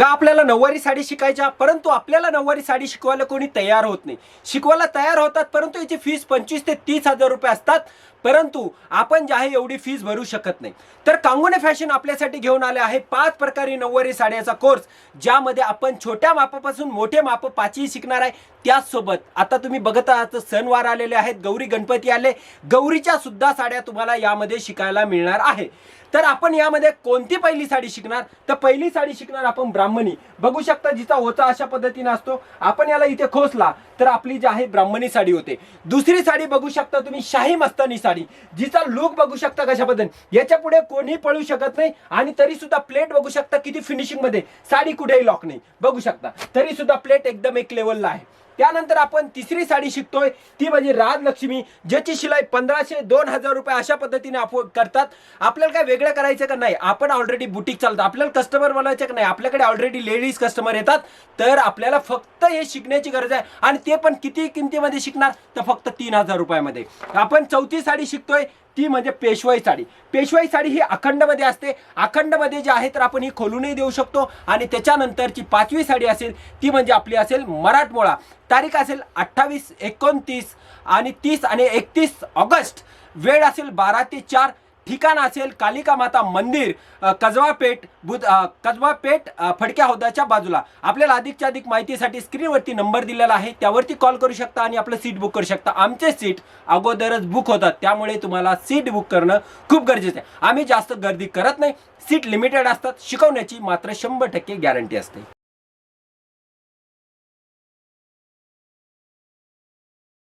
का आपल्याला नऊवारी साडी शिकायच्या? परंतु आपल्याला नऊवारी साडी शिकवायला कोणी तयार होत नाही. शिकवायला तयार होतात परंतु याची फीस पंचवीस ते तीस हजार रुपये असतात. परंतु आपण जे आहे एवढी फीज भरू शकत नाही. तर कांगोने फॅशन आपल्यासाठी घेऊन आले आहे पाच प्रकारे नऊवारी साड्याचा कोर्स ज्यामध्ये आपण छोट्या मापापासून मोठे माप पाचही शिकणार आहे. त्याचसोबत आता तुम्ही बघत आहात सणवार आलेले आहेत गौरी गणपती आले. गौरीच्या सुद्धा साड्या तुम्हाला यामध्ये शिकायला मिळणार आहे. तर आपण यामध्ये कोणती पहिली साडी शिकणार? तर पहिली साडी शिकणार आपण ब्राह्मणी. बघू शकता जिचा होता अशा पद्धतीने असतो. आपण याला इथे खोसला तर आपली जी आहे ब्राह्मणी साडी होते. दुसरी साडी बघू शकता तुम्ही शाही मस्तानी साडी जिचा लुक बघू शकता कशा पद्धतीने याच्यापुढे कोणी पळू शकत नाही आणि तरी सुद्धा प्लेट बघू शकता किती फिनिशिंगमध्ये. साडी कुठेही लॉक नाही. बघू शकता. तरी सुद्धा प्लेट एकदम एक लेवलला आहे. त्यानंतर आपण तिसरी साडी शिकतोय. ती म्हणजे राजलक्ष्मी ज्याची शिलाई पंधराशे दोन हजार रुपये अशा पद्धतीने आप करतात. आपल्याला काय वेगळं करायचं का नाही? आपण ऑलरेडी बुटीक चालतो. आपल्याला कस्टमर बोलायचं का नाही? आपल्याकडे ऑलरेडी लेडीज कस्टमर येतात. तर आपल्याला फक्त हे शिकण्याची गरज आहे. आणि ते पण किती किमतीमध्ये शिकणार? तर फक्त तीन हजार रुपयामध्ये. आपण चौथी साडी शिकतोय. ती म्हणजे पेशवाई साडी. पेशवाई साडी ही अखंडमध्ये असते. अखंडमध्ये जे आहे तर आपण ही खोलूनही देऊ शकतो. आणि त्याच्यानंतरची पाचवी साडी असेल ती म्हणजे आपली असेल मराठमोळा. तारीख असेल अठ्ठावीस एकोणतीस आणि तीस आणि एकतीस ऑगस्ट. वेळ असेल बारा ते चार. ठिकाण असेल कालिका माता मंदिर कजवापेठ कसबा पेठ बुध अ, कसबा पेठ फडक्या हौदाच्या बाजूला. आपल्याला अधिकच्या अधिक माहितीसाठी स्क्रीनवरती नंबर दिलेला आहे. त्यावरती कॉल करू शकता आणि आपलं सीट बुक करू शकता. आमचे सीट अगोदरच बुक होतात. त्यामुळे तुम्हाला सीट बुक करणं खूप गरजेचं आहे. आम्ही जास्त गर्दी करत नाही. सीट लिमिटेड असतात. शिकवण्याची मात्र शंभर टक्के गॅरंटी असते.